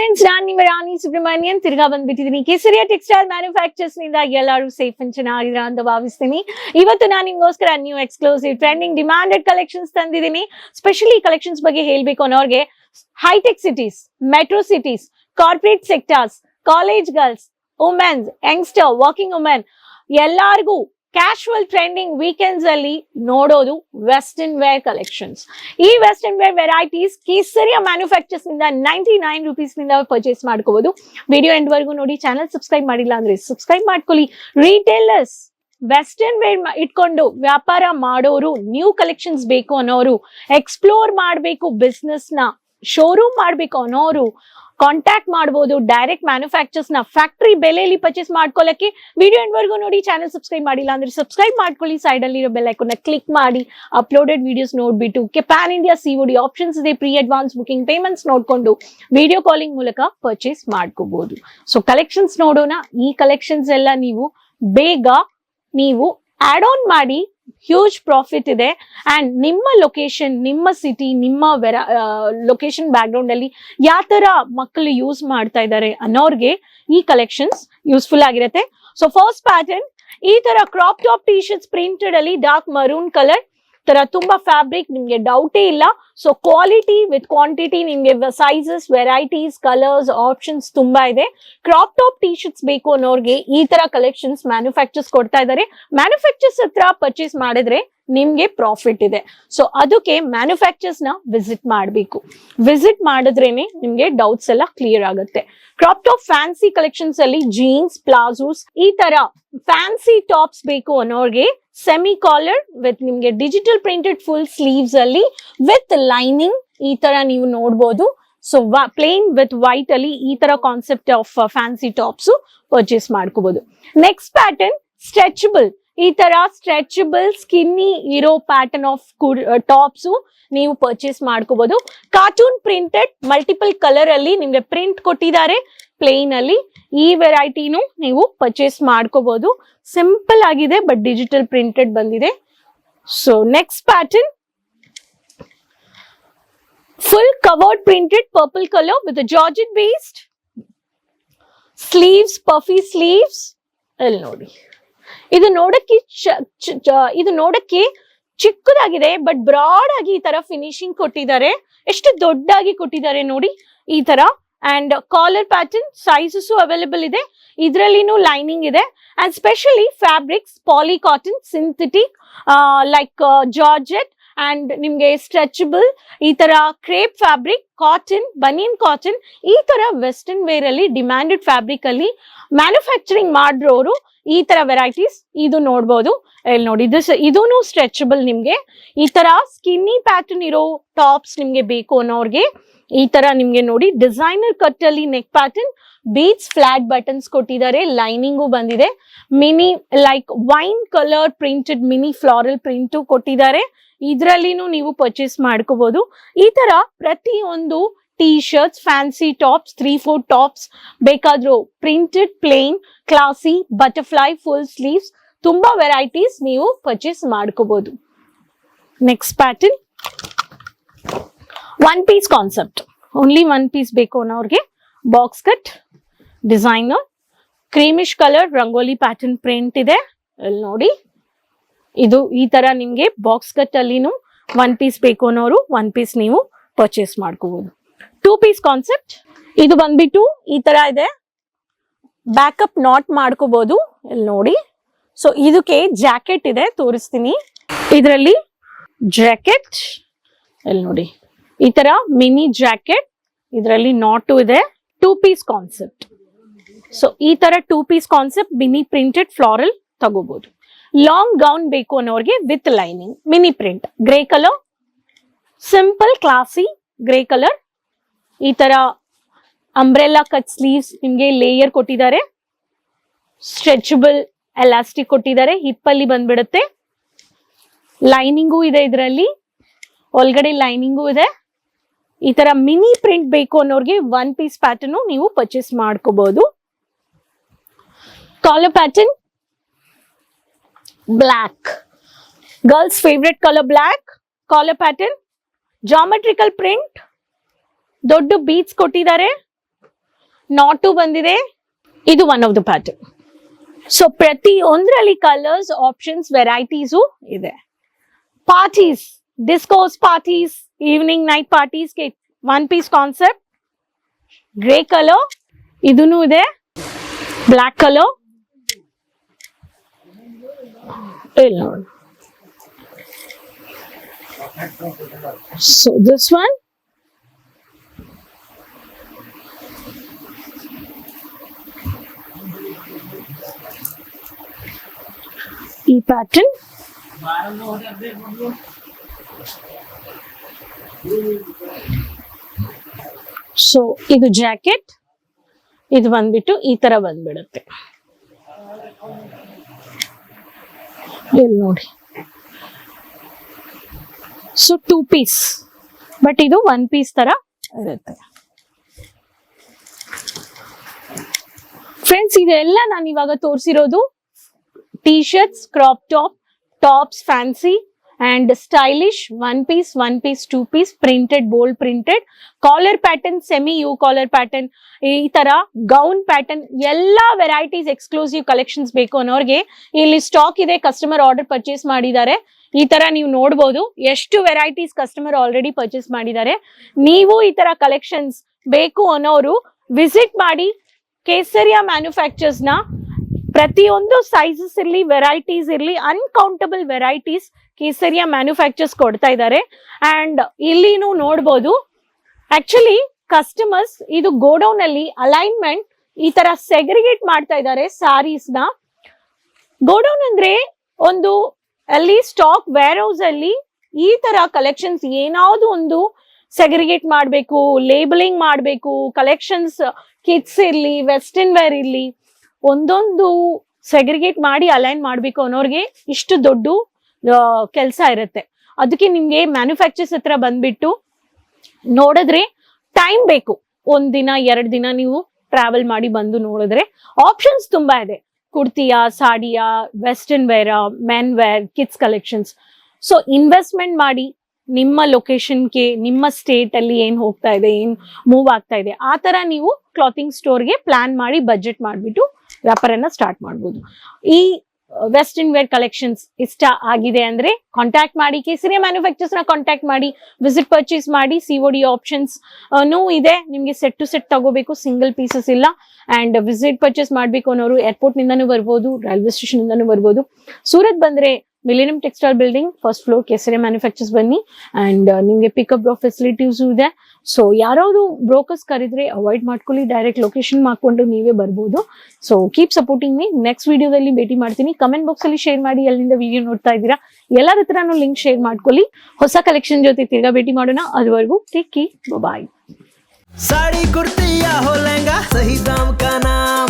Friends ನಾನ್ ನಿಮ್ಮ ರಾಣಿ ಸುಬ್ರಹ್ಮಣ್ಯನ್. ತಿರ್ಗಾ ಬಂದ್ಬಿಟ್ಟಿದ್ದೀನಿ Kesariya textile ಮ್ಯಾನುಫ್ಯಾಕ್ಚರ್ಸ್ನಿಂದ ಎಲ್ಲರೂ ಸೇಫ್ ಅಂಡ್ ಚೆನ್ನಾಗಿದ್ರ ಅಂತ ಭಾವಿಸ್ತೀನಿ. ಇವತ್ತು ನಾನು ನಿಮ್ಗೋಸ್ಕರ new exclusive trending demanded collections ತಂದಿದ್ದೀನಿ. ಸ್ಪೆಷಲಿ ಕಲೆಕ್ಷನ್ಸ್ ಬಗ್ಗೆ ಹೇಳ್ಬೇಕು ಅನ್ನೋರ್ಗೆ high tech cities metro cities corporate sectors college girls womens youngster working women ಎಲ್ಲಾರ್ಗೂ ಕ್ಯಾಶುವಲ್ ಟ್ರೆಂಡಿಂಗ್ ವೀಕೆಂಡ್ಸ್ ಅಲ್ಲಿ ನೋಡೋದು ವೆಸ್ಟರ್ನ್ ವೇರ್ ಕಲೆಕ್ಷನ್ಸ್ ಈ ವೆಸ್ಟರ್ನ್ ವೇರ್ ವೆರೈಟೀಸ್ ಕೇಸರಿಯ ಮ್ಯಾನುಫ್ಯಾಕ್ಚರ್ಸ್ನಿಂದ ನೈಂಟಿ ನೈನ್ ರುಪೀಸ್ನಿಂದ purchase ಮಾಡ್ಕೋಬಹುದು ವಿಡಿಯೋ ಎಂಡ್ ವರೆಗೂ ನೋಡಿ ಚಾನಲ್ ಸಬ್ಸ್ಕ್ರೈಬ್ ಮಾಡಿಲ್ಲ ಅಂದ್ರೆ ಸಬ್ಸ್ಕ್ರೈಬ್ ಮಾಡ್ಕೊಳ್ಳಿ. ರೀಟೇಲರ್ಸ್ ವೆಸ್ಟರ್ನ್ ವೇರ್ ಇಟ್ಕೊಂಡು ವ್ಯಾಪಾರ ಮಾಡೋರು ನ್ಯೂ ಕಲೆಕ್ಷನ್ಸ್ ಬೇಕು ಅನ್ನೋರು ಎಕ್ಸ್ಪ್ಲೋರ್ ಮಾಡಬೇಕು ಬಿಸ್ನೆಸ್ನ ಶೋರೂಮ್ ಮಾಡಬೇಕು ಅನ್ನೋರು ಕಾಂಟ್ಯಾಕ್ಟ್ ಮಾಡಬಹುದು ಡೈರೆಕ್ಟ್ ಮ್ಯಾನುಫ್ಯಾಕ್ಚರ್ಸ್ನ ಫ್ಯಾಕ್ಟರಿ ಬೆಲೆಯಲ್ಲಿ ಪರ್ಚೇಸ್ ಮಾಡ್ಕೊಳ್ಳಕ್ಕೆ ವಿಡಿಯೋ ಎಂಡ್ ವರೆಗೂ ನೋಡಿ ಚಾನಲ್ ಸಬ್ಸ್ಕ್ರೈಬ್ ಮಾಡಿಲ್ಲ ಅಂದ್ರೆ ಸಬ್ಸ್ಕ್ರೈಬ್ ಮಾಡ್ಕೊಳ್ಳಿ ಸೈಡ್ ಅಲ್ಲಿ ಬೆಲ್ ಕ್ಲಿಕ್ ಮಾಡಿ ಅಪ್ಲೋಡೆಡ್ ವಿಡಿಯೋಸ್ ನೋಡ್ಬಿಟ್ಟು ಪ್ಯಾನ್ ಇಂಡಿಯಾ ಸಿಒಡಿ ಆಪ್ಷನ್ಸ್ ಇದೆ ಪ್ರೀ ಅಡ್ವಾನ್ಸ್ ಬುಕಿಂಗ್ ಪೇಮೆಂಟ್ಸ್ ನೋಡ್ಕೊಂಡು ವಿಡಿಯೋ ಕಾಲಿಂಗ್ ಮೂಲಕ ಪರ್ಚೇಸ್ ಮಾಡ್ಕೋಬಹುದು ಸೊ ಕಲೆಕ್ಷನ್ಸ್ ನೋಡೋಣ. ಈ ಕಲೆಕ್ಷನ್ಸ್ ಎಲ್ಲ ನೀವು ಬೇಗ ನೀವು ಆಡ್ ಆನ್ ಮಾಡಿ ಹ್ಯೂಜ್ ಪ್ರಾಫಿಟ್ ಇದೆ. ಅಂಡ್ ನಿಮ್ಮ ಲೊಕೇಶನ್ ನಿಮ್ಮ ಸಿಟಿ ನಿಮ್ಮ ವೆರ ಲೊಕೇಶನ್ ಬ್ಯಾಕ್ ಗ್ರೌಂಡ್ ಅಲ್ಲಿ ಯಾವ ತರ ಮಕ್ಕಳು ಯೂಸ್ ಮಾಡ್ತಾ ಇದ್ದಾರೆ ಅನ್ನೋರ್ಗೆ ಈ ಕಲೆಕ್ಷನ್ಸ್ ಯೂಸ್ಫುಲ್ ಆಗಿರುತ್ತೆ. ಸೊ ಫಸ್ಟ್ ಪ್ಯಾಟರ್ನ್ ಈ ತರ crop top T shirts printed ಅಲ್ಲಿ ಡಾರ್ಕ್ ಮರೂನ್ ಕಲರ್ ತರ ತುಂಬಾ ಫ್ಯಾಬ್ರಿಕ್ ನಿಮ್ಗೆ ಡೌಟೇ ಇಲ್ಲ. ಸೊ ಕ್ವಾಲಿಟಿ ವಿತ್ ಕ್ವಾಂಟಿಟಿ ನಿಮ್ಗೆ ಸೈಜಸ್ ವೆರೈಟೀಸ್ ಕಲರ್ಸ್ ಆಪ್ಷನ್ಸ್ ತುಂಬಾ ಇದೆ. ಕ್ರಾಪ್ ಟಾಪ್ ಟಿ ಶರ್ಟ್ಸ್ ಬೇಕು ಅನ್ನೋರ್ಗೆ ಈ ತರ ಕಲೆಕ್ಷನ್ಸ್ ಮ್ಯಾನುಫ್ಯಾಕ್ಚರ್ಸ್ ಕೊಡ್ತಾ ಇದಾರೆ. ಮ್ಯಾನುಫ್ಯಾಕ್ಚರ್ಸ್ ಹತ್ರ ಪರ್ಚೇಸ್ ಮಾಡಿದ್ರೆ ನಿಮ್ಗೆ ಪ್ರಾಫಿಟ್ ಇದೆ. ಸೊ ಅದಕ್ಕೆ ಮ್ಯಾನುಫ್ಯಾಕ್ಚರ್ಸ್ನ ವಿಸಿಟ್ ಮಾಡಬೇಕು. ವಿಸಿಟ್ ಮಾಡಿದ್ರೇನೆ ನಿಮ್ಗೆ ಡೌಟ್ಸ್ ಎಲ್ಲ ಕ್ಲಿಯರ್ ಆಗುತ್ತೆ. ಕ್ರಾಪ್ ಟಾಪ್ ಫ್ಯಾನ್ಸಿ ಕಲೆಕ್ಷನ್ಸ್ ಅಲ್ಲಿ ಜೀನ್ಸ್ ಪ್ಲಾಜೋಸ್ ಈ ತರ ಫ್ಯಾನ್ಸಿ ಟಾಪ್ಸ್ ಬೇಕು ಅನ್ನೋರ್ಗೆ ಸೆಮಿ ಕಾಲರ್ ವಿತ್ ನಿಮ್ಗೆ ಡಿಜಿಟಲ್ ಪ್ರಿಂಟೆಡ್ ಫುಲ್ ಸ್ಲೀವ್ಸ್ ಅಲ್ಲಿ ವಿತ್ ಲೈನಿಂಗ್ ಈ ತರ ನೀವು ನೋಡ್ಬೋದು. ಸೊ ಪ್ಲೇನ್ ವಿತ್ ವೈಟ್ ಅಲ್ಲಿ ಈ ತರ concept of fancy tops purchase ಮಾಡ್ಕೋಬಹುದು ನೆಕ್ಸ್ಟ್ ಪ್ಯಾಟರ್ನ್ ಸ್ಟ್ರೆಚಬಲ್ ಈ ತರ ಸ್ಟ್ರೆಚಬಲ್ ಸ್ಕಿನ್ನಿ ಇರೋ ಪ್ಯಾಟರ್ನ್ ಆಫ್ ಟಾಪ್ಸ್ ನೀವು ಪರ್ಚೇಸ್ ಮಾಡ್ಕೋಬಹುದು ಕಾರ್ಟೂನ್ ಪ್ರಿಂಟೆಡ್ ಮಲ್ಟಿಪಲ್ ಕಲರ್ ಅಲ್ಲಿ ನಿಮ್ಗೆ ಪ್ರಿಂಟ್ ಕೊಟ್ಟಿದ್ದಾರೆ. ಪ್ಲೇನ್ ಅಲ್ಲಿ ಈ ವೆರೈಟಿನೂ ನೀವು ಪರ್ಚೇಸ್ ಮಾಡ್ಕೋಬಹುದು ಸಿಂಪಲ್ ಆಗಿದೆ ಬಟ್ ಡಿಜಿಟಲ್ ಪ್ರಿಂಟೆಡ್ ಬಂದಿದೆ. So next pattern full covered printed purple colour with georgette based sleeves puffy sleeves ಅಲ್ಲಿ ನೋಡಿ. ಇದು ನೋಡಕ್ಕೆ ಇದು ನೋಡಕ್ಕೆ ಚಿಕ್ಕದಾಗಿದೆ ಬಟ್ ಬ್ರಾಡ್ ಆಗಿ ಈ ತರ ಫಿನಿಶಿಂಗ್ ಕೊಟ್ಟಿದ್ದಾರೆ. ಎಷ್ಟು ದೊಡ್ಡಾಗಿ ಕೊಟ್ಟಿದ್ದಾರೆ ನೋಡಿ, ಈ ತರ and collar pattern sizes available ಇದೆ. ಇದರಲ್ಲಿನೂ ಲೈನಿಂಗ್ ಇದೆ. And specially fabrics poly cotton synthetic like georgette and ನಿಮ್ಗೆ ಸ್ಟ್ರೆಚಬಲ್ ಈ ತರ crepe fabric cotton baniyan cotton ಈ ತರ ವೆಸ್ಟರ್ನ್ ವೇರ್ ಅಲ್ಲಿ ಡಿಮ್ಯಾಂಡೆಡ್ ಫ್ಯಾಬ್ರಿಕ್ ಅಲ್ಲಿ ಮ್ಯಾನುಫ್ಯಾಕ್ಚರಿಂಗ್ ಮಾಡಿರೋರು ಈ ತರ ವೆರೈಟೀಸ್ ಇದು ನೋಡ್ಬೋದು. ಇಲ್ಲಿ ನೋಡಿ ದಿಸ್ ಇದೂನು ಸ್ಟ್ರೆಚಬಲ್ ನಿಮ್ಗೆ. ಈ ತರ ಸ್ಕಿನ್ನಿ ಪ್ಯಾಟರ್ನ್ ಇರೋ ಟಾಪ್ಸ್ ನಿಮ್ಗೆ ಬೇಕು ಅನ್ನೋರ್ಗೆ ಈ ತರ ನಿಮ್ಗೆ ನೋಡಿ ಡಿಸೈನರ್ ಕಟ್ ಅಲ್ಲಿ neck pattern beads flat buttons ಕೊಟ್ಟಿದ್ದಾರೆ ಲೈನಿಂಗು ಬಂದಿದೆ. Mini like wine colour printed mini floral print ಕೊಟ್ಟಿದ್ದಾರೆ. ಇದ್ರಲ್ಲಿನೂ ನೀವು ಪರ್ಚೇಸ್ ಮಾಡ್ಕೋಬಹುದು ಈ ತರ ಪ್ರತಿಯೊಂದು T shirts fancy tops three four tops ಬೇಕಾದ್ರೂ printed plain classy butterfly full sleeves ತುಂಬಾ ವೆರೈಟೀಸ್ ನೀವು ಪರ್ಚೇಸ್ ಮಾಡ್ಕೋಬಹುದು next pattern one piece concept only one piece ಬೇಕು ಅನ್ನೋರಿಗೆ. Box cut designer creamish colour rangoli pattern print ಇದೆ. ಇಲ್ಲಿ ನೋಡಿ. ಇದು ಈ ತರ ನಿಮ್ಗೆ ಬಾಕ್ಸ್ ಕಟ್ ಅಲ್ಲಿನೂ ಒನ್ ಪೀಸ್ ಬೇಕು ಅನ್ನೋರು ಒನ್ ಪೀಸ್ ನೀವು ಪರ್ಚೇಸ್ ಮಾಡ್ಕೋಬಹುದು ಟೂ ಪೀಸ್ ಕಾನ್ಸೆಪ್ಟ್ ಇದು ಬಂದ್ಬಿಟ್ಟು ಈ ತರ ಇದೆ. ಬ್ಯಾಕಪ್ ನಾಟ್ ಮಾಡ್ಕೋಬಹುದು ಇಲ್ಲಿ ನೋಡಿ. ಸೊ ಇದಕ್ಕೆ ಜಾಕೆಟ್ ಇದೆ, ತೋರಿಸ್ತೀನಿ. ಇದರಲ್ಲಿ ಜಾಕೆಟ್ ಇಲ್ಲಿ ನೋಡಿ. ಈ ತರ ಮಿನಿ ಜಾಕೆಟ್ ಇದರಲ್ಲಿ ನಾಟು ಇದೆ. ಟೂ ಪೀಸ್ ಕಾನ್ಸೆಪ್ಟ್ ಸೊ ಈ ತರ two piece concept mini printed floral ತಗೋಬಹುದು ಲಾಂಗ್ ಗೌನ್ ಬೇಕು ಅನ್ನೋರಿಗೆ with lining mini print grey colour simple classy grey colour ಈ ತರ ಅಂಬ್ರೆಲ್ಲಾ ಕಟ್ ಸ್ಲೀವ್ಸ್ ನಿಮ್ಗೆ ಲೇಯರ್ ಕೊಟ್ಟಿದ್ದಾರೆ. ಸ್ಟ್ರೆಚಬಲ್ ಎಲಾಸ್ಟಿಕ್ ಕೊಟ್ಟಿದ್ದಾರೆ. ಹಿಪ್ ಅಲ್ಲಿ ಬಂದ್ಬಿಡುತ್ತೆ ಲೈನಿಂಗು ಇದೆ ಇದರಲ್ಲಿ. ಒಳಗಡೆ ಲೈನಿಂಗು ಇದೆ. ಈ ತರ ಮಿನಿ ಪ್ರಿಂಟ್ ಬೇಕು ಅನ್ನೋರ್ಗೆ ಒನ್ ಪೀಸ್ ಪ್ಯಾಟರ್ನ್ ನೀವು ಪರ್ಚೇಸ್ ಮಾಡ್ಕೋಬಹುದು collar pattern black girls favourite colour black collar pattern geometrical print ದೊಡ್ಡ ಬೀಟ್ಸ್ ಕೊಟ್ಟಿದ್ದಾರೆ. ನಾಟು ಬಂದಿದೆ. ಇದು one of the pattern so ಪ್ರತಿ ಒಂದರಲ್ಲಿ ಕಲರ್ಸ್ ಆಪ್ಷನ್ಸ್ ವೆರೈಟೀಸು ಇದೆ. Parties discos parties evening night ಪಾರ್ಟೀಸ್ಗೆ one piece concept grey colour ಇದೂ. ಇದೆ black colour ಇಲ್ಲ. ನೋಡಿ ಸೊ ದಿಸ್ ಒನ್ ಈ ಪ್ಯಾಟರ್ನ್ ಸೊ ಇದು ಜಾಕೆಟ್ ಇದು ಬಂದ್ಬಿಟ್ಟು ಈ ತರ ಬಂದ್ಬಿಡುತ್ತೆ. ಇಲ್ಲಿ ನೋಡಿ. ಸೊ ಟೂ ಪೀಸ್ ಬಟ್ ಇದು ಒನ್ ಪೀಸ್ ತರ ಇರುತ್ತೆ. ಫ್ರೆಂಡ್ಸ್ ಇದೆಲ್ಲ ನಾನು ಇವಾಗ ತೋರಿಸಿರೋದು T shirts crop top tops fancy and stylish one piece one piece two piece printed bold printed collar pattern semi U collar pattern ಈ ತರ ಗೌನ್ ಪ್ಯಾಟರ್ನ್ ಎಲ್ಲಾ varieties exclusive collections ಬೇಕು ಅನ್ನೋರ್ಗೆ ಇಲ್ಲಿ ಸ್ಟಾಕ್ ಇದೆ ಕಸ್ಟಮರ್ ಆರ್ಡರ್ ಪರ್ಚೇಸ್ ಮಾಡಿದ್ದಾರೆ. ಈ ತರ ನೀವು ನೋಡ್ಬೋದು ಎಷ್ಟು ವೆರೈಟೀಸ್ ಕಸ್ಟಮರ್ ಆಲ್ರೆಡಿ ಪರ್ಚೇಸ್ ಮಾಡಿದ್ದಾರೆ. ನೀವು ಈ ತರ ಕಲೆಕ್ಷನ್ಸ್ ಬೇಕು ಅನ್ನೋರು ವಿಸಿಟ್ ಮಾಡಿ ಕೇಸರಿಯಾ ಮ್ಯಾನುಫ್ಯಾಕ್ಚರ್ಸ್ನ ಪ್ರತಿಯೊಂದು ಸೈಜಸ್ ಇರ್ಲಿ ವೆರೈಟೀಸ್ ಇರ್ಲಿ ಅನ್ಕೌಂಟಬಲ್ ವೆರೈಟೀಸ್ ಕೇಸರಿಯಾ ಮ್ಯಾನುಫ್ಯಾಕ್ಚರ್ಸ್ ಕೊಡ್ತಾ ಇದ್ದಾರೆ. ಅಂಡ್ ಇಲ್ಲಿನೂ ನೋಡ್ಬೋದು ಆಕ್ಚುಲಿ ಕಸ್ಟಮರ್ಸ್ ಇದು ಗೋಡೌನ್ ಅಲ್ಲಿ ಅಲೈನ್ಮೆಂಟ್ ಈ ತರ ಸೆಗ್ರಿಗೇಟ್ ಮಾಡ್ತಾ ಇದ್ದಾರೆ ಸಾರೀಸ್ನ. ಗೋಡೌನ್ ಅಂದ್ರೆ ಒಂದು ಅಲ್ಲಿ ಸ್ಟಾಕ್ ವೇರ್ ಹೌಸ್ ಅಲ್ಲಿ ಈ ತರ ಕಲೆಕ್ಷನ್ಸ್ ಏನಾದ್ರು ಒಂದು ಸೆಗ್ರಿಗೇಟ್ ಮಾಡಬೇಕು ಲೇಬಲಿಂಗ್ ಮಾಡಬೇಕು ಕಲೆಕ್ಷನ್ಸ್ ಕಿಡ್ಸ್ ಇರ್ಲಿ ವೆಸ್ಟರ್ನ್ ವೇರ್ ಇರ್ಲಿ, ಒಂದೊಂದು ಸೆಗ್ರಿಗೇಟ್ ಮಾಡಿ ಅಲೈನ್ ಮಾಡಬೇಕು ಅನ್ನೋರಿಗೆ ಇಷ್ಟು ದೊಡ್ಡ ಕೆಲಸ ಇರುತ್ತೆ. ಅದಕ್ಕೆ ನಿಮ್ಗೆ ಮ್ಯಾನುಫ್ಯಾಕ್ಚರ್ಸ್ ಹತ್ರ ಬಂದ್ಬಿಟ್ಟು ನೋಡಿದ್ರೆ ಟೈಮ್ ಬೇಕು. ಒಂದ್ ದಿನ ಎರಡ್ ದಿನ ನೀವು ಟ್ರಾವೆಲ್ ಮಾಡಿ ಬಂದು ನೋಡಿದ್ರೆ ಆಪ್ಷನ್ಸ್ ತುಂಬಾ ಇದೆ. ಕುರ್ತಿಯಾ ಸಾಡಿಯಾ western ವೇರ men wear kids collections so investment ಮಾಡಿ ನಿಮ್ಮ ಲೊಕೇಶನ್ಗೆ ನಿಮ್ಮ ಸ್ಟೇಟ್ ಅಲ್ಲಿ ಏನ್ ಹೋಗ್ತಾ ಇದೆ ಏನ್ ಮೂವ್ ಆಗ್ತಾ ಇದೆ ಆ ತರ ನೀವು ಕ್ಲಾತಿಂಗ್ ಸ್ಟೋರ್ಗೆ ಪ್ಲಾನ್ ಮಾಡಿ ಬಜೆಟ್ ಮಾಡಿಬಿಟ್ಟು ವ್ಯಾಪಾರನ ಸ್ಟಾರ್ಟ್ ಮಾಡ್ಬೋದು ಈ ವೆಸ್ಟರ್ನ್ ವೇರ್ ಕಲೆಕ್ಷನ್ಸ್ ಇಷ್ಟ ಆಗಿದೆ ಅಂದ್ರೆ ಕಾಂಟ್ಯಾಕ್ಟ್ ಮಾಡಿ, ಕೇಸರಿಯ ಮ್ಯಾನುಫ್ಯಾಕ್ಚರ್ಸ್ನ ಕಾಂಟ್ಯಾಕ್ಟ್ ಮಾಡಿ ವಿಸಿಟ್ ಪರ್ಚೇಸ್ ಮಾಡಿ ಸಿ ಒ ಡಿ ಆಪ್ಷನ್ಸ್ ನೂ ಇದೆ. ನಿಮ್ಗೆ ಸೆಟ್ ಟು ಸೆಟ್ ತಗೋಬೇಕು ಸಿಂಗಲ್ ಪೀಸಸ್ ಇಲ್ಲ. ಅಂಡ್ ವಿಸಿಟ್ ಪರ್ಚೇಸ್ ಮಾಡ್ಬೇಕು ಅನ್ನೋರು ಏರ್ಪೋರ್ಟ್ ನಿಂದಾನು ಬರ್ಬೋದು ರೈಲ್ವೆ ಸ್ಟೇಷನ್ ಇಂದನೂ ಬರ್ಬೋದು. ಸೂರತ್ ಬಂದ್ರೆ millennium textile building first floor ಕೆಸರೆ ಮ್ಯಾನುಫ್ಯಾಕ್ಚರ್ಸ್ ಬನ್ನಿ ಅಂಡ್ ನಿಮ್ಗೆ ಪಿಕಪ್ ಡ್ರಾಪ್ ಫೆಸಿಲಿಟೀಸ್ ಇದೆ ಸೊ ಯಾರಾದ್ರು ಬ್ರೋಕರ್ಸ್ ಕರೆದ್ರೆ ಅವಾಯ್ಡ್ ಮಾಡ್ಕೊಳ್ಳಿ ಡೈರೆಕ್ಟ್ ಲೊಕೇಶನ್ ಮಾಡ್ಕೊಂಡು ನೀವೇ ಬರ್ಬೋದು so keep supporting me next ವಿಡಿಯೋದಲ್ಲಿ ಭೇಟಿ ಮಾಡ್ತೀನಿ ಕಮೆಂಟ್ ಬಾಕ್ಸ್ ಅಲ್ಲಿ ಶೇರ್ ಮಾಡಿ ಅಲ್ಲಿಂದ ವಿಡಿಯೋ ನೋಡ್ತಾ ಇದ್ದೀರಾ ಎಲ್ಲರ ಹತ್ರನೂ ಲಿಂಕ್ ಶೇರ್ ಮಾಡ್ಕೊಳ್ಳಿ ಹೊಸ ಕಲೆಕ್ಷನ್ ಜೊತೆ ತಿರ್ಗಾ ಭೇಟಿ ಮಾಡೋಣ ಅದುವರೆಗೂ take care bye sari kurti या हो लहंगा सही दाम का नाम